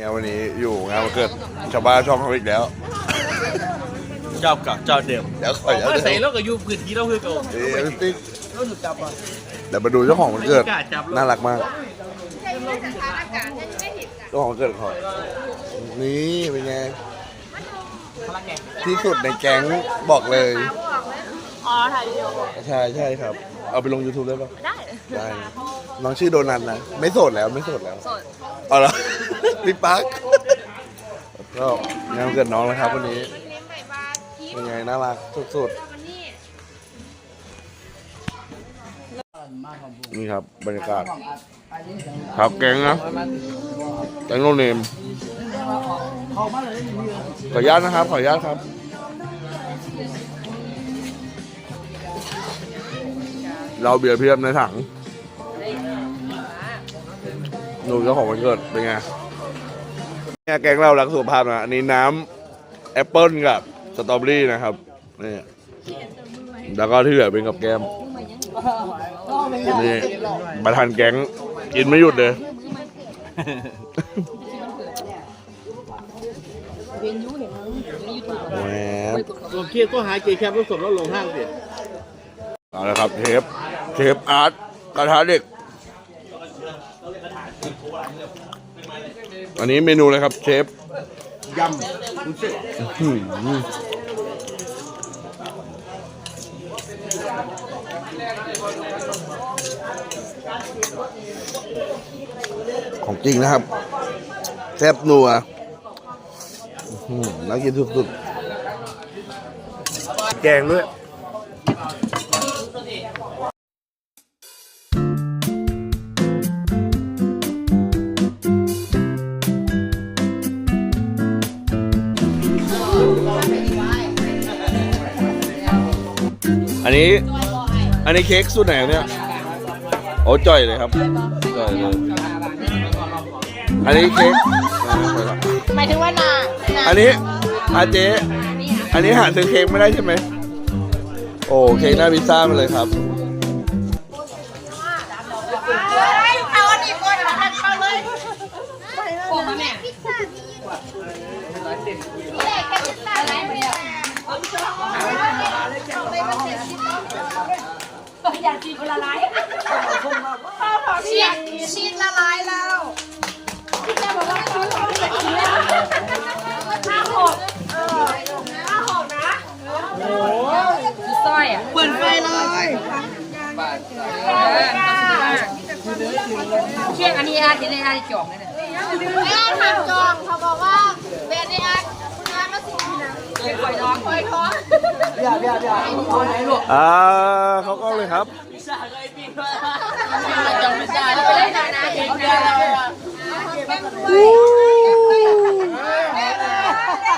เนี่ยวันนี้อยู่งานวันเกิดชาวบ้านช่องเขาอีกแล้ว เจ้าเก่าเจ้าเดิมเดี๋ยวขอผมเดี๋ยวว่าใส่เดี๋ยวแล้วก็อยู่พื้นที่เราคือเก่าเดี๋ยวติ๊กเราถูกจับอะเดี๋ยวมาดูเจ้าของวันเกิดไม่กล้าจับหรอกน่ารักมาก เจ้าของวันเกิดเขานี่เป็นไงพลังแกที่สุดในแก๊งบอกเลย อ๋อถ่ายวิดีโอใช่ใช่ครับ เอาไปลง YouTube ได้ปะได้ ได้ น้องชื่อโดนัทนะ ไม่โสดแล้วไม่โสดแล้วสด เอาละ พี่ปักก็งานวันเกิดน้องนะครับวันนี้เป็นไงน่ารักสุดๆนี่ครับบรรยากาศ ครับแกงนะแกงโนเนมขออนุญาตนะครับ ขออนุญาตครับ เราเบียร์เพียบในถังดูเจ้าของวันเกิดเป็นไง เนี่ยแกงเรารักสุขภาพนะอันนี้น้ำแอปเปิลกับสตรอเบอรี่นะครับนี่แล้วก็ที่เหลือเป็นกับแก้มนี่ประธานแก๊งกินไม่หยุดเลยแหมลงเครียดก็หาเกย์แคปแล้วสดแล้วลงห้างสิเอาละครับเชฟเชฟอาร์ตกระทะเด็ก อันนี้เมนูเลยครับเชฟยำคุณเชื่ออืมของจริงนะครับแซ่บนัวอื้อหือน่ากินสุดๆแกงด้วย อันนี้ อันนี้เค้กสูตรไหนครับเนี่ยโอ้จ่อยเลยครับจ่อยเลยอันนี้เค้กอ่าใช่ครับหมายถึงว่านานาอันนี้อาเจ๊อันนี้หาซื้อเค้กไม่ได้ใช่ไหมโอ้เค้กหน้าพิซซ่ามาเลยครับ อาอันนี้ก่อนเอาอันเอาเลยโอ้มาแม่อยากกินคนละลายชีสชีสละลายแล้วพี่แกบอกว่าเขาเขาจะกินแล้วห้าหกเออห้าหกนะโอ้ยสร้อยอะเปิดไฟเลยเชี่ยงอันนี้อาที่ได้อาที่จองเนี่ยไม่อาทำจองเขาบอกว่าเบสได้อาคุณ อามาสิทีนะคอยท้องคอยท้องอ่าเขาก็เลยครับจองไม่ได้แล้วไปเล่นนะเองเดียว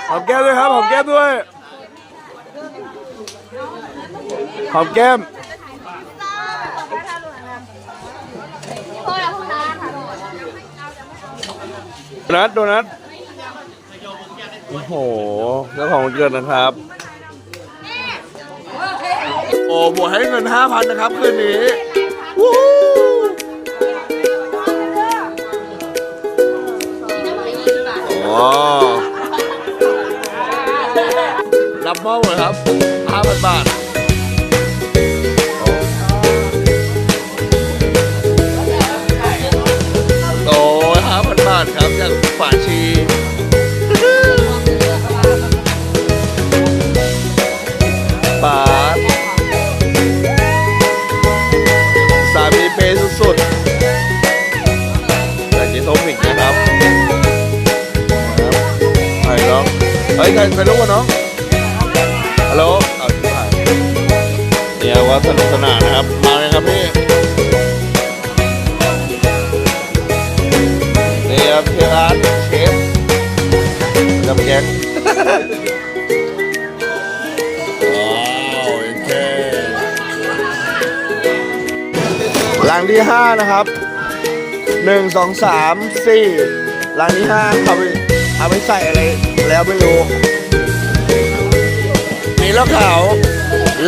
หอมแก้มด้วยครับหอมแก้มด้วยหอมแก้มโดนัทโดนัท โอ้โหเจ้าของวันเกิดนะครับ โอ้บวกให้เงิน 5,000 นะครับ คืนนี้วู้ฮู้อ๋อรับมอบเลยครับ 5,000 บาท โอ้ย5,000 บาทครับจากฝาชี ยใครใครรู้วะน้อง ฮัลโหลเอาชิบหายเนี่ยว่าสนุกสนานนะครับ มาเลยครับพี่ นี่ครับเชฟอาร์ตเชฟจำแก๊งว้าวโอเคหลังที่ห้านะครับหนึ่งสองสามสี่หลังที่ห้าเอาไปเอาไปใส่อะไรแล้วไม่รู้ มีเหล้าขาว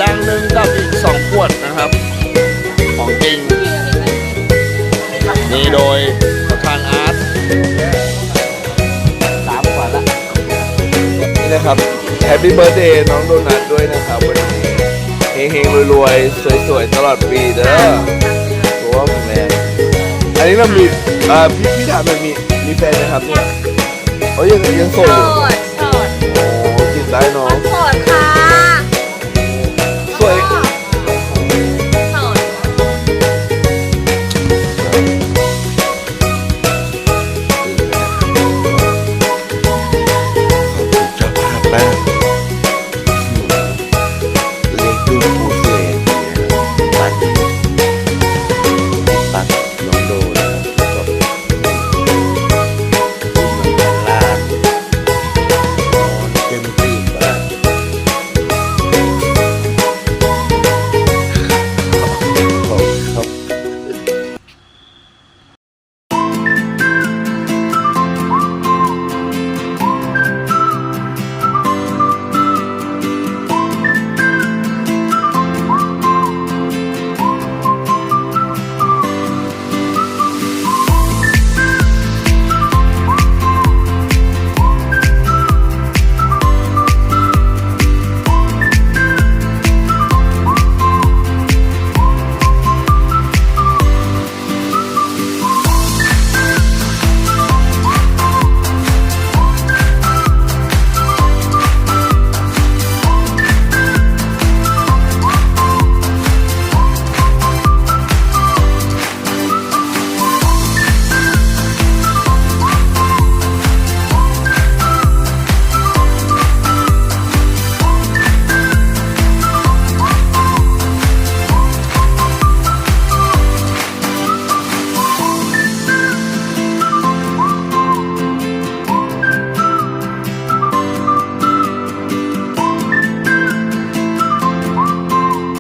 ลังหนึ่งกับอีกสองขวดนะครับ ของจริง นี่โดยประธานอาร์ตนะครับแฮปปี้เบิร์ดเดย์น้องโดนัทด้วยนะครับวันนี้เฮงๆรวยๆ สวยๆ ตลอดปีเด้อตัวว่าแมนอันนี้เรามีเอ่อพี่พี่ถามหน่อยมีมีแฟนไหมครับเนี่ยโอ้ยยังยังโสดอยู่ โสดโอ้กินได้เนาะ